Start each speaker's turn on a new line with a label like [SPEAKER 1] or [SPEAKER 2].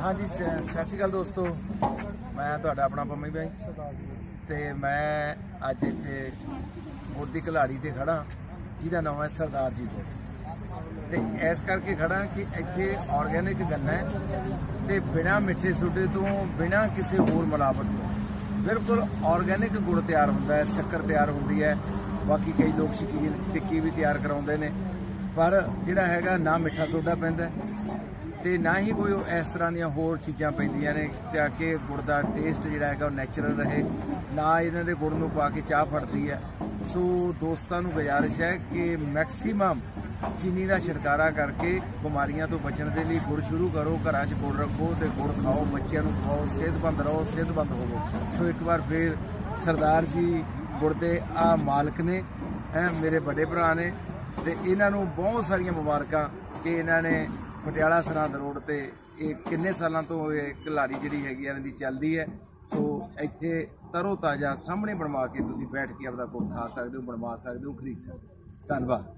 [SPEAKER 1] ਹਾਂਜੀ, ਸ- ਸਤਿ ਸ਼੍ਰੀ ਅਕਾਲ ਦੋਸਤੋ। ਮੈਂ ਤੁਹਾਡਾ ਆਪਣਾ ਪੰਮੀ ਬਾਈ। ਤੇ ਮੈਂ ਅੱਜ ਇੱਥੇ ਮੋਦੀ ਕਲਾੜੀ ਤੇ ਖੜਾ ਜਿਹਦਾ ਨਾਮ ਹੈ ਸਰਦਾਰ ਜੀ ਕੋਲ। ਤੇ ਇਸ ਕਰਕੇ ਖੜਾ ਕਿ ਇੱਥੇ ਆਰਗੇਨਿਕ ਗੰਨਾ ਹੈ ਤੇ ਬਿਨਾ ਮਿੱਠੇ ਸੋਡੇ ਤੋਂ, ਬਿਨਾ ਕਿਸੇ ਹੋਰ ਮਿਲਾਵਟ ਤੋਂ। ਬਿਲਕੁਲ ਆਰਗੇਨਿਕ ਗੁੜ ਤਿਆਰ ਹੁੰਦਾ ਹੈ, ਸ਼ੱਕਰ ਤਿਆਰ ਹੁੰਦੀ ਹੈ। ਬਾਕੀ ਕਈ ਲੋਕ ਸ਼ਕੀਨ ਟਿੱਕੀ ਵੀ ਤਿਆਰ ਕਰਾਉਂਦੇ ਨੇ। ਪਰ ਜਿਹੜਾ ਹੈਗਾ ਨਾ ਮਿੱਠਾ ਸੋਡਾ ਪੈਂਦਾ ਹੈ ਤੇ ਨਾ ਹੀ ਕੋਈ ਉਹ ਇਸ ਤਰ੍ਹਾਂ ਦੀਆਂ ਹੋਰ ਚੀਜ਼ਾਂ ਪੈਂਦੀਆਂ ਨੇ ਤਾਂ ਕਿ ਗੁੜ ਦਾ ਟੇਸਟ ਜਿਹੜਾ ਹੈਗਾ ਉਹ ਨੈਚੁਰਲ ਰਹੇ। ਨਾ ਇਹਨਾਂ ਦੇ ਗੁੜ ਨੂੰ ਪਾ ਕੇ ਚਾਹ ਫੜਦੀ ਹੈ। ਸੋ ਦੋਸਤਾਂ ਨੂੰ ਗੁਜ਼ਾਰਿਸ਼ ਹੈ ਕਿ ਮੈਕਸਿਮਮ ਚੀਨੀ ਦਾ ਛਿੜਕਾਰਾ ਕਰਕੇ ਬਿਮਾਰੀਆਂ ਤੋਂ ਬਚਣ ਦੇ ਲਈ ਗੁੜ ਸ਼ੁਰੂ ਕਰੋ, ਘਰਾਂ 'ਚ ਗੁੜ ਰੱਖੋ ਤੇ ਗੁੜ ਖਾਓ, ਬੱਚਿਆਂ ਨੂੰ ਖਾਓ ਸਿਹਤਮੰਦ ਰਹੋ, ਸਿਹਤਮੰਦ ਹੋਵੋ। ਸੋ ਇੱਕ ਵਾਰ ਫੇਰ ਸਰਦਾਰ ਜੀ ਗੁੜ ਦੇ ਆ ਮਾਲਕ ਨੇ, ਹੈ, ਮੇਰੇ ਵੱਡੇ ਭਰਾ ਨੇ ਤੇ ਇਹਨਾਂ ਨੂੰ ਬਹੁਤ ਸਾਰੀਆਂ ਮੁਬਾਰਕਾਂ ਕਿ ਇਹਨਾਂ ਨੇ ਪਟਿਆਲਾ ਸਰਹੰਦ ਰੋਡ ਤੇ ਇਹ ਕਿੰਨੇ ਸਾਲਾਂ ਤੋਂ ਇਹ ਕਲਾੜੀ ਜਿਹੜੀ ਹੈਗੀ ਆ, ਇਹਨਾਂ ਦੀ ਚੱਲਦੀ ਹੈ। ਸੋ ਇੱਥੇ ਤਰੋ ਤਾਜ਼ਾ ਸਾਹਮਣੇ ਬਣਵਾ ਕੇ ਤੁਸੀਂ ਬੈਠ ਕੇ ਆਪਦਾ ਗੁੜ ਖਾ ਸਕਦੇ ਹੋ, ਬਣਵਾ ਸਕਦੇ ਹੋ, ਖਰੀਦ ਸਕਦੇ ਹੋ। ਧੰਨਵਾਦ।